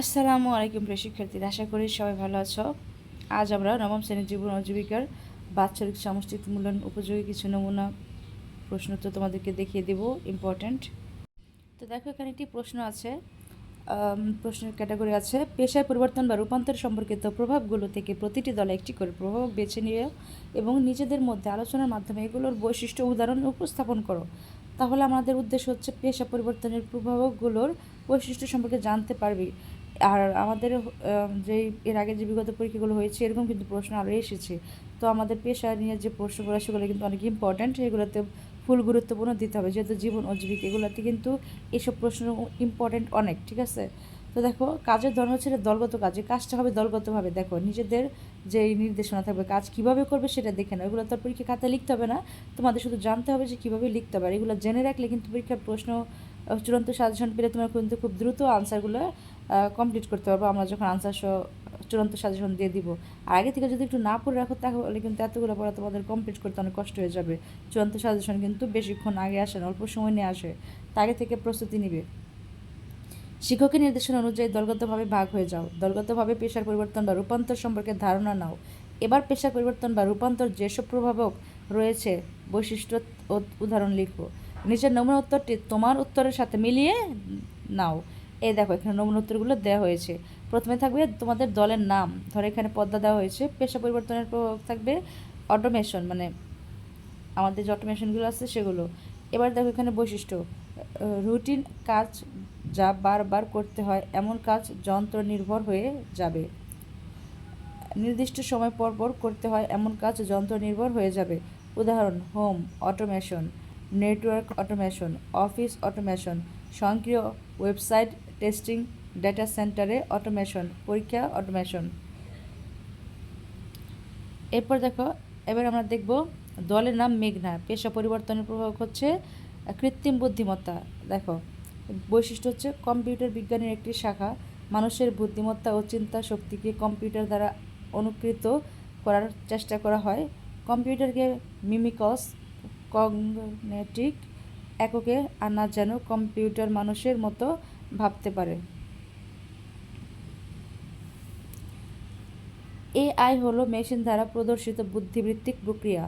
আসসালামু আলাইকুম প্রিয় শিক্ষার্থীরা, আশা করি সবাই ভালো আছো। আজ আমরা নবম শ্রেণির জীবন ও জীবিকার বাৎসরিক সামষ্টিক মূল্যায়ন উপযোগী কিছু নমুনা প্রশ্ন তো তোমাদেরকে দেখিয়ে দেব ইম্পর্ট্যান্ট তো দেখো, এখানে একটি প্রশ্ন আছে। প্রশ্নের ক্যাটাগরি আছে, পেশায় পরিবর্তন বা রূপান্তর সম্পর্কিত প্রভাবগুলো থেকে প্রতিটি দলে একটি করে প্রভাব বেছে নিয়ে এবং নিজেদের মধ্যে আলোচনার মাধ্যমে এগুলোর বৈশিষ্ট্য, উদাহরণ উপস্থাপন করো। তাহলে আমাদের উদ্দেশ্য হচ্ছে পেশা পরিবর্তনের প্রভাবগুলোর বৈশিষ্ট্য সম্পর্কে জানতে পারবি। আর আমাদের যে এর আগে যে বিগত পরীক্ষাগুলো হয়েছে, এরকম কিন্তু প্রশ্ন আরও এসেছে। তো আমাদের পেশা নিয়ে যে প্রশ্নগুলো, সেগুলো কিন্তু অনেক ইম্পর্ট্যান্ট এগুলোতে ফুল গুরুত্বপূর্ণ দিতে হবে। যেহেতু জীবন ও জীবিকা, এগুলোতে কিন্তু এসব প্রশ্ন ইম্পর্ট্যান্ট অনেক, ঠিক আছে? তো দেখো, কাজের ধর্ম ছেড়ে দলগত কাজে। কাজটা হবে দলগতভাবে, দেখো, নিজেদের যে নির্দেশনা থাকবে, কাজ কীভাবে করবে সেটা দেখে নাও। এগুলো তো পরীক্ষা খাতায় লিখতে হবে না। তোমাদের শুধু জানতে হবে যে কীভাবে লিখতে হবে। আর এগুলো জেনে রাখলে কিন্তু পরীক্ষার প্রশ্ন চূড়ান্ত সাজেশন পেলে তোমার কিন্তু খুব দ্রুত আনসারগুলো কমপ্লিট করতে পারব। আমরা যখন আনসার সহ চূড়ান্ত সাজেশন দিয়ে দিব। আর আগে থেকে যদি একটু না পড়ে রাখো, তাহলে কিন্তু এতগুলো পড়া তোমাদের কমপ্লিট করতে অনেক কষ্ট হয়ে যাবে। চূড়ান্ত সাজেশন কিন্তু বেশিক্ষণ আগে আসে না, অল্প সময় নিয়ে আসে। তা আগে থেকে প্রস্তুতি নিবে। শিক্ষকের নির্দেশনা অনুযায়ী দলগতভাবে ভাগ হয়ে যাও। দলগতভাবে পেশার পরিবর্তন বা রূপান্তর সম্পর্কে ধারণা নাও। এবার পেশার পরিবর্তন বা রূপান্তর যেসব প্রভাবক রয়েছে, বৈশিষ্ট্য উদাহরণ লিখো। নিচের নমুনা উত্তরটি তোমার উত্তরের সাথে মিলিয়ে নাও। এই দেখো, এখানে নমুনা উত্তরগুলো দেওয়া হয়েছে। প্রথমে থাকবে তোমাদের দলের নাম। ধরো এখানে পদ্মা দেওয়া হয়েছে। পেশা পরিবর্তনের প্রভাব থাকবে অটোমেশন মানে আমাদের যে অটোমেশনগুলো আছে সেগুলো। এবার দেখো এখানে বৈশিষ্ট্য। রুটিন কাজ যা বারবার করতে হয়, এমন কাজ যন্ত্র নির্ভর হয়ে যাবে। নির্দিষ্ট সময় পর পর করতে হয়, এমন কাজ যন্ত্র নির্ভর হয়ে যাবে। উদাহরণ home automation network automation office automation স্বয়ংক্রিয় ওয়েবসাইট টেস্টিং ডেটা সেন্টারে অটোমেশন পরীক্ষা অটোমেশন এরপর দেখো, এবার আমরা দেখব দলের নাম মেঘনা। পেশা পরিবর্তনের প্রভাব হচ্ছে কৃত্রিম বুদ্ধিমত্তা। দেখো, বৈশিষ্ট্য হচ্ছে কম্পিউটার বিজ্ঞানের একটি শাখা। মানুষের বুদ্ধিমত্তা ও চিন্তা শক্তিকে কম্পিউটার দ্বারা অনুকৃত করার চেষ্টা করা হয়। কম্পিউটারকে মিমিকস, কগনেটিক এককে আনা যেন কম্পিউটার মানুষের মতো ভাবতে পারে। এআই হলো মেশিন দ্বারা প্রদর্শিত বুদ্ধিবৃত্তিক প্রক্রিয়া।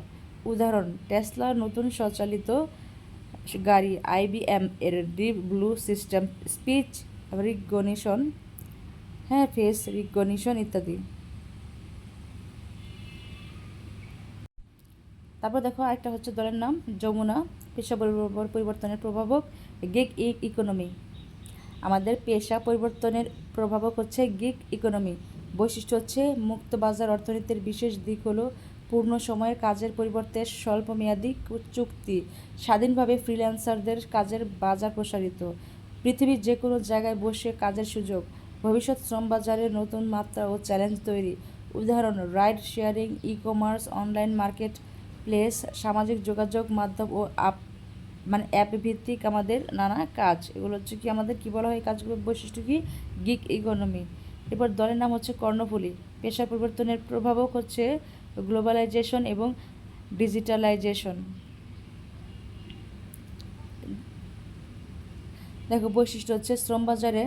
উদাহরণ টেসলার নতুন স্বচালিত গাড়ি আইবিএম এর deep blue system, speech recognition হ্যাঁ ফেস রিকগনিশন ইত্যাদি। তারপর দেখো আরেকটা হচ্ছে দলের নাম, যমুনা পেশা পরিবর্তনের প্রভাবক গিগ ইকোনমি। আমাদের পেশা পরিবর্তনের প্রভাবক হচ্ছে গিগ ইকোনমি। বৈশিষ্ট্য হচ্ছে মুক্ত বাজার অর্থনীতির বিশেষ দিক হলো পূর্ণ সময়ের কাজের পরিবর্তে স্বল্পমেয়াদী চুক্তি, স্বাধীনভাবে ফ্রিল্যান্সারদের কাজের বাজার প্রসারিত, পৃথিবীর যে কোনো জায়গায় বসে কাজের সুযোগ, ভবিষ্যৎ শ্রম বাজারে নতুন মাত্রা ও চ্যালেঞ্জ তৈরি। উদাহরণ, ride sharing e commerce online marketplace সামাজিক যোগাযোগ মাধ্যম ও আপ মানে অ্যাপ ভিত্তিক আমাদের নানা কাজ। এগুলো হচ্ছে কি আমাদের কি বলা হয় কাজগুলোর বৈশিষ্ট্য কি? গিগ ইকোনমি এরপর দলের নাম হচ্ছে কর্ণফুলী। পেশা পরিবর্তনের প্রভাবক হচ্ছে গ্লোবালাইজেশন এবং ডিজিটালাইজেশন দেখো, বৈশিষ্ট্য হচ্ছে শ্রম বাজারে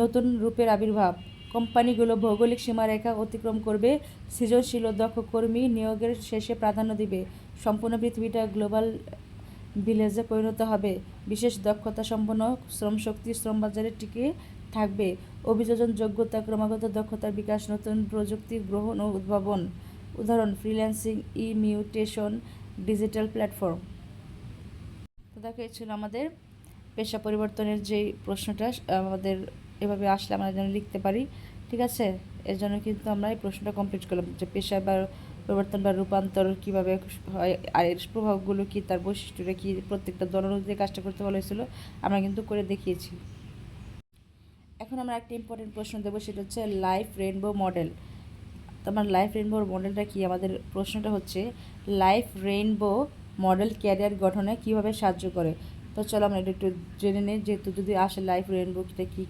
নতুন রূপের আবির্ভাব। কোম্পানিগুলো ভৌগোলিক সীমারেখা অতিক্রম করবে, সৃজনশীল দক্ষ কর্মী নিয়োগের শেষে প্রাধান্য দিবে। সম্পূর্ণ পৃথিবীটা গ্লোবাল ভিলেজে পরিণত হবে। বিশেষ দক্ষতা সম্পন্ন শ্রমশক্তি শ্রম বাজারে টিকে থাকবে। অভিযোজন, যোগ্যতা, ক্রমাগত দক্ষতার বিকাশ, নতুন প্রযুক্তি গ্রহণ ও উদ্ভাবন। উদাহরণ, ফ্রিল্যান্সিং ই মিউটেশন ডিজিটাল প্ল্যাটফর্ম। তো দেখো ছিল আমাদের পেশা পরিবর্তনের যেই প্রশ্নটা আমাদের এভাবে আসলে আমরা যেন লিখতে পারি। ঠিক আছে? এর জন্য কিন্তু আমরা এই প্রশ্নটা কমপ্লিট করলাম যে পেশা বা পরিবর্তন বা রূপান্তর কীভাবে হয়, আর এর প্রভাবগুলো কী, তার বৈশিষ্ট্যটা কী, প্রত্যেকটা দল অনুযায়ী কাজটা করতে বলা হয়েছিল, আমরা কিন্তু করে দেখিয়েছি। এখন আমরা একটা ইম্পর্টেন্ট প্রশ্ন দেবো, সেটা হচ্ছে লাইফ রেনবো মডেল তো আমার লাইফ রেইনবো মডেলটা কি? আমাদের প্রশ্নটা হচ্ছে লাইফ রেনবো মডেল ক্যারিয়ার গঠনে কীভাবে সাহায্য করে? তো চলো আমরা এটা একটু জেনে নিই, যেহেতু যদি আসে লাইফ রেইনবোটা কী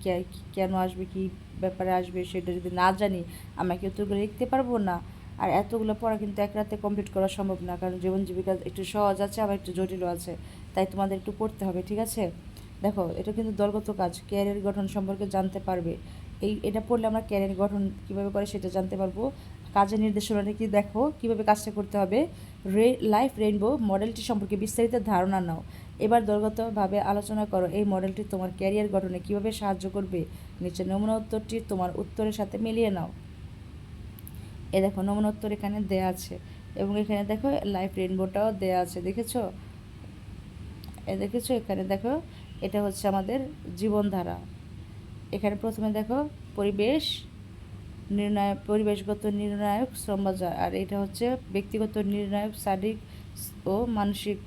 কেন আসবে, কী ব্যাপারে আসবে, সেটা যদি না জানি, আমরা কি উত্তরগুলো লিখতে পারব না? আর এতগুলো পড়া কিন্তু এক রাতে কমপ্লিট করা সম্ভব না, কারণ জীবন জীবিকা একটু সহজ আছে, আবার একটু জটিলও আছে। তাই তোমাদের একটু পড়তে হবে, ঠিক আছে? দেখো, এটা কিন্তু দলগত কাজ, ক্যারিয়ার গঠন সম্পর্কে জানতে পারবে। এই, এটা পড়লে আমরা ক্যারিয়ার গঠন কীভাবে করে সেটা জানতে পারব। কাজের নির্দেশনাটা কি দেখো, কীভাবে কাজটা করতে হবে? রে লাইফ রেইনবো মডেলটি সম্পর্কে বিস্তারিত ধারণা নাও। এবার দলগতভাবে আলোচনা করো, এই মডেলটি তোমার ক্যারিয়ার গঠনে কীভাবে সাহায্য করবে? নিচে নমুনা উত্তরটি তোমার উত্তরের সাথে মিলিয়ে নাও। এ দেখো নমনোত্তর এখানে দেয়া আছে। এবং এখানে দেখো লাইফ রেইনবোটাও দেয়া আছে, দেখেছ? এ দেখেছ? এখানে দেখো, এটা হচ্ছে আমাদের জীবনধারা। এখানে প্রথমে দেখো পরিবেশ নির্ণায়ক, পরিবেশগত নির্ণায়ক শ্রম বাজার আর এটা হচ্ছে ব্যক্তিগত নির্ণায়ক, শারীরিক ও মানসিক,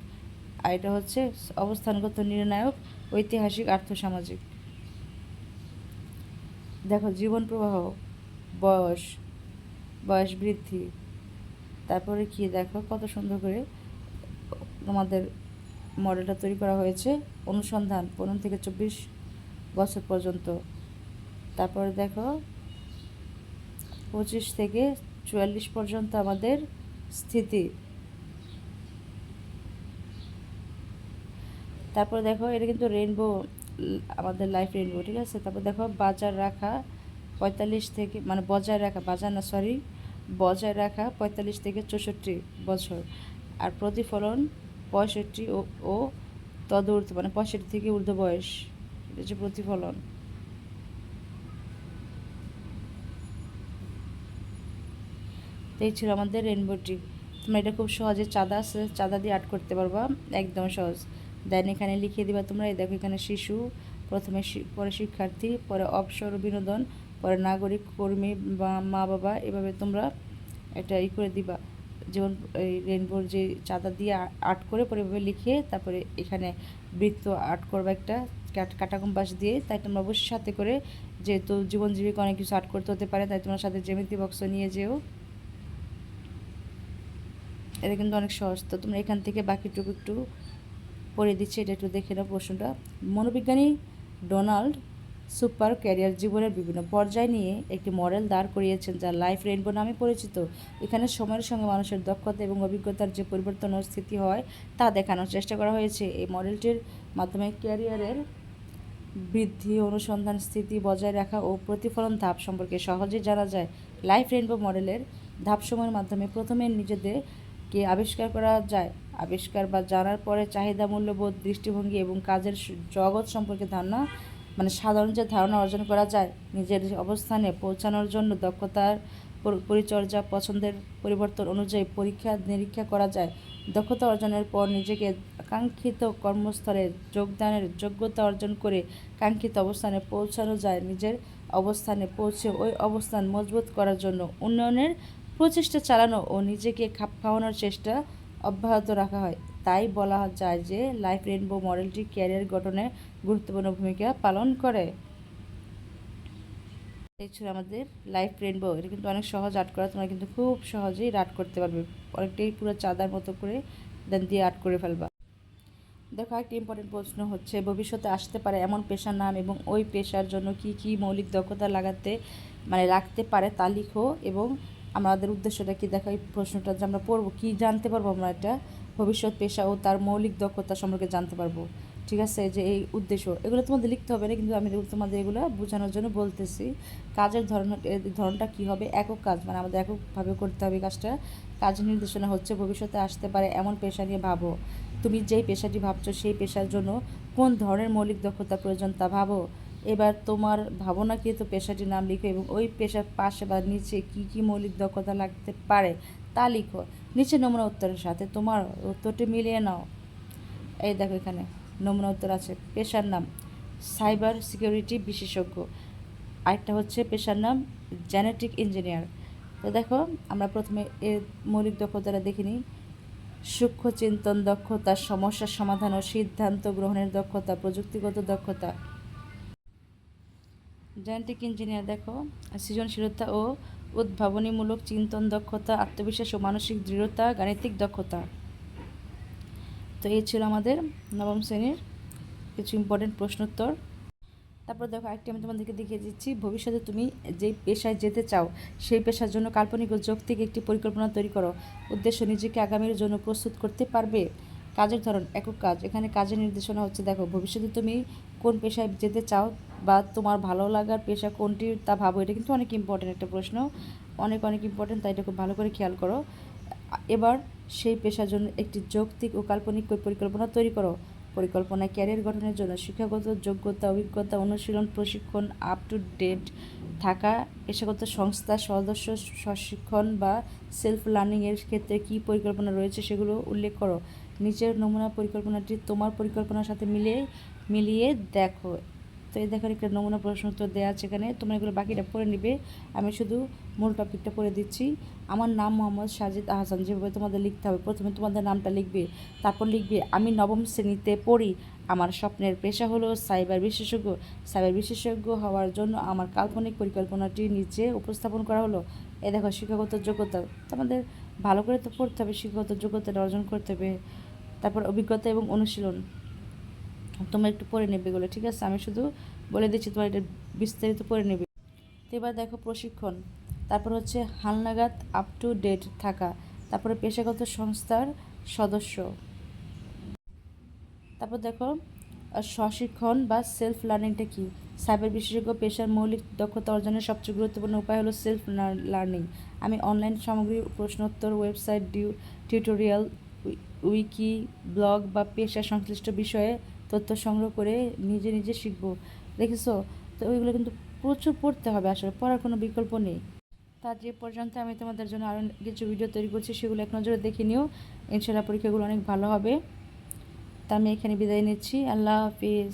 আর এটা হচ্ছে অবস্থানগত নির্ণায়ক, ঐতিহাসিক, আর্থসামাজিক। দেখো, জীবন প্রবাহ, বয়স। বয়স বৃদ্ধি। তারপরে কি দেখো কত সুন্দর করে তোমাদের মডেলটা তৈরি করা হয়েছে। অনুসন্ধান পনেরো থেকে চব্বিশ বছর পর্যন্ত। তারপরে দেখো পঁচিশ থেকে চুয়াল্লিশ পর্যন্ত আমাদের স্থিতি। তারপর দেখো এটা কিন্তু রেনবো আমাদের লাইফ রেনবো ঠিক আছে? তারপর দেখো বাজার রাখা পঁয়তাল্লিশ থেকে মানে বজায় রাখা, বাজার না সরি বজায় রাখা পঁয়তাল্লিশ থেকে চৌষট্টি বছর। আর প্রতিফলন পঁয়ষট্টি ও ও মানে পঁয়ষট্টি থেকে ঊর্ধ্ব বয়স। এটা হচ্ছে প্রতিফলন। এই ছিল আমাদের রেনবোটি তোমরা এটা খুব সহজে চাঁদা আছে, চাঁদা দিয়ে আর্ট করতে পারবা। একদম সহজ। দেন এখানে লিখিয়ে দিবা তোমরা, এই দেখো এখানে শিশু, প্রথমে পরে শিক্ষার্থী, পরে অবসর বিনোদন। পরে নাগরিক, কর্মী বা মা বাবা এভাবে তোমরা এটা ই করে দিবা। যেমন এই রেনবোর যে চাঁদা দিয়ে আর্ট করে পরে এভাবে লিখিয়ে তারপরে এখানে বৃত্ত আর্ট করবা একটা কাটা কম্পাস দিয়ে। তাই তোমরা অবশ্যই সাথে করে যেহেতু জীবন জীবিকা অনেক কিছু আর্ট করতে হতে পারে, তাই তোমার সাথে জ্যামিতি বক্স নিয়ে যেও। এটা কিন্তু অনেক সহজ। তো তোমরা এখান থেকে বাকিটুকু একটু পড়ে দিচ্ছি, এটা একটু দেখে নাও প্রশ্নটা। মনোবিজ্ঞানী ডোনাল্ড সুপার ক্যারিয়ার জীবনের বিভিন্ন পর্যায় নিয়ে একটি মডেল দাঁড় করিয়েছেন যা লাইফ রেইনবো নামে পরিচিত। এখানে সময়ের সঙ্গে মানুষের দক্ষতা এবং অভিজ্ঞতার যে পরিবর্তন ও স্থিতি হয়, তা দেখানোর চেষ্টা করা হয়েছে। এই মডেলটির মাধ্যমে ক্যারিয়ারের বৃদ্ধি, অনুসন্ধান, স্থিতি বজায় রাখা ও প্রতিফলন ধাপ সম্পর্কে সহজেই জানা যায়। লাইফ রেইনবো মডেলের ধাপসমূহের মাধ্যমে প্রথমে নিজেদের কে আবিষ্কার করা যায়। আবিষ্কার বা জানার পরে চাহিদা মূল্যবোধ দৃষ্টিভঙ্গি এবং কাজের জগৎ সম্পর্কে ধারণা মানে সাধারণ যে ধারণা অর্জন করা যায়, নিজের অবস্থানে পৌঁছানোর জন্য দক্ষতার পরিচর্যা পছন্দের পরিবর্তন অনুযায়ী পরীক্ষা নিরীক্ষা করা যায়। দক্ষতা অর্জনের পর নিজেকে কাঙ্ক্ষিত কর্মস্থলে যোগদানের যোগ্যতা অর্জন করে কাঙ্ক্ষিত অবস্থানে পৌঁছানো যায়। নিজের অবস্থানে পৌঁছে ওই অবস্থান মজবুত করার জন্য উন্নয়নের প্রচেষ্টা চালানো ও নিজেকে খাপ খাওয়ানোর চেষ্টা অব্যাহত রাখা হয়। তাই বলা যায় যে লাইফ রেনবো মডেলটি ক্যারিয়ার গঠনে গুরুত্বপূর্ণ ভূমিকা পালন করে। ছিল আমাদের লাইফ রেনবো এটা কিন্তু অনেক সহজ আর্ট করা, তোমরা কিন্তু খুব সহজেই আর্ট করতে পারবে। অনেকটাই পুরো চাঁদার মতো করে দেন দিয়ে আর্ট করে ফেলবা। দেখো একটা ইম্পর্টেন্ট প্রশ্ন হচ্ছে, ভবিষ্যতে আসতে পারে এমন পেশার নাম এবং ওই পেশার জন্য কি কি মৌলিক দক্ষতা লাগাতে মানে রাখতে পারে তা লিখো এবং আমাদের উদ্দেশ্যটা কি? দেখো, এই প্রশ্নটা যে আমরা পড়ব, কী জানতে পারব আমরা এটা? ভবিষ্যৎ পেশা ও তার মৌলিক দক্ষতা সম্পর্কে জানতে পারব। ঠিক আছে? যে এই উদ্দেশ্য। এগুলো তোমাদের লিখতে হবে না, কিন্তু আমি তোমাদের এগুলো বোঝানোর জন্য বলতেছি। কাজের ধরন ধরনটা কী হবে? একক কাজ মানে আমাদের এককভাবে করতে হবে কাজটা। কাজ নির্দেশনা হচ্ছে, ভবিষ্যতে আসতে পারে এমন পেশা নিয়ে ভাবো। তুমি যেই পেশাটি ভাবছ, সেই পেশার জন্য কোন ধরনের মৌলিক দক্ষতা প্রয়োজন তা ভাবো। এবার তোমার ভাবনাকৃত পেশাটির নাম লিখো এবং ওই পেশার পাশে বা নিচে কি কি মৌলিক দক্ষতা লাগতে পারে তা লিখো। নিচে নমুনা উত্তরের সাথে। তোমার উত্তরটি মিলিয়ে নাও। এই দেখো এখানে নমুনা উত্তর আছে। পেশার নাম সাইবার সিকিউরিটি বিশেষজ্ঞ। আরেকটা হচ্ছে পেশার নাম জেনেটিক ইঞ্জিনিয়ার। তো দেখো, আমরা প্রথমে এর মৌলিক দক্ষতাটা দেখিনি সূক্ষ্ম চিন্তন দক্ষতা সমস্যার সমাধান ও সিদ্ধান্ত গ্রহণের দক্ষতা, প্রযুক্তিগত দক্ষতা। জেনেটিক ইঞ্জিনিয়ার দেখো, সৃজনশীলতা ও উদ্ভাবনীমূলক চিন্তন দক্ষতা, আত্মবিশ্বাস ও মানসিক দৃঢ়তা, গাণিতিক দক্ষতা। তো এই ছিল আমাদের নবম শ্রেণির কিছু ইম্পর্টেন্ট প্রশ্নোত্তর। তারপর দেখো আরেকটি আমি তোমাদেরকে দেখিয়ে দিচ্ছি। ভবিষ্যতে তুমি যেই পেশায় যেতে চাও, সেই পেশার জন্য কাল্পনিক ও যৌক্তিক একটি পরিকল্পনা তৈরি করো। উদ্দেশ্য নিজেকে আগামীর জন্য প্রস্তুত করতে পারবে। কাজের ধরন, একক কাজ। এখানে কাজের নির্দেশনা হচ্ছে, দেখো, ভবিষ্যতে তুমি কোন পেশায় যেতে চাও বা তোমার ভালো লাগার পেশা কোনটি তা ভাবো, এটা কিন্তু অনেক ইম্পর্টেন্ট একটা প্রশ্ন। অনেক অনেক ইম্পর্টেন্ট তাই এটা খুব ভালো করে খেয়াল করো। এবার সেই পেশার জন্য একটি যৌক্তিক ও কাল্পনিক পরিকল্পনা তৈরি করো। পরিকল্পনা ক্যারিয়ার গঠনের জন্য শিক্ষাগত যোগ্যতা, অভিজ্ঞতা, অনুশীলন, প্রশিক্ষণ আপ টু ডেট থাকা, পেশাগত সংস্থা, সদস্য প্রশিক্ষণ বা সেলফ লার্নিংয়ের ক্ষেত্রে কী পরিকল্পনা রয়েছে সেগুলো উল্লেখ করো। নিচের নমুনা পরিকল্পনাটি তোমার পরিকল্পনার সাথে মিলিয়ে মিলিয়ে দেখো। তো এই দেখার একটা নমুনা প্রশ্ন উত্তর দেওয়া আছে এখানে। তোমরা এগুলো বাকিটা পড়ে নিবে। আমি শুধু মূল টপিকটা পড়ে দিচ্ছি। আমার নাম মোহাম্মদ সাজিদ আহসান। যেভাবে তোমাদের লিখতে হবে, প্রথমে তোমাদের নামটা লিখবে, তারপর লিখবে, আমি নবম শ্রেণীতে পড়ি। আমার স্বপ্নের পেশা হলো সাইবার বিশেষজ্ঞ। সাইবার বিশেষজ্ঞ হওয়ার জন্য আমার কাল্পনিক পরিকল্পনাটি নিচে উপস্থাপন করা হলো। এ দেখো শিক্ষাগত যোগ্যতা। তোমাদের ভালো করে তো পড়তে হবে। শিক্ষাগত যোগ্যতাটা অর্জন করতে হবে। তারপর অভিজ্ঞতা এবং অনুশীলন। তোমরা একটু পড়ে নেবে এগুলো, ঠিক আছে? আমি শুধু বলে দিচ্ছি, তোমার এটা বিস্তারিত পড়ে নেবে। তো এবার দেখো প্রশিক্ষণ। তারপর হচ্ছে হালনাগাদ আপ টু ডেট থাকা। তারপরে পেশাগত সংস্থার সদস্য। তারপর দেখো স্বশিক্ষণ বা সেলফ লার্নিংটা কি? সাইবার বিশেষজ্ঞ পেশার মৌলিক দক্ষতা অর্জনের সবচেয়ে গুরুত্বপূর্ণ উপায় হলো সেলফ লার্নিং আমি অনলাইন সামগ্রী, প্রশ্নোত্তর ওয়েবসাইট ডিউ টিউটোরিয়াল উইকি, ব্লগ বা পেশা সংশ্লিষ্ট বিষয়ে তথ্য সংগ্রহ করে নিজে নিজে শিখব। দেখেছ? তো ওইগুলো কিন্তু প্রচুর পড়তে হবে আসলে, পড়ার কোনো বিকল্প নেই। তা যে পর্যন্ত আমি তোমাদের জন্য আরও কিছু ভিডিও তৈরি করছি, সেগুলো এক নজরে দেখে নিও। ইনশাল্লাহ পরীক্ষাগুলো অনেক ভালো হবে। তা আমি এখানে বিদায় নিচ্ছি। আল্লাহ হাফিজ।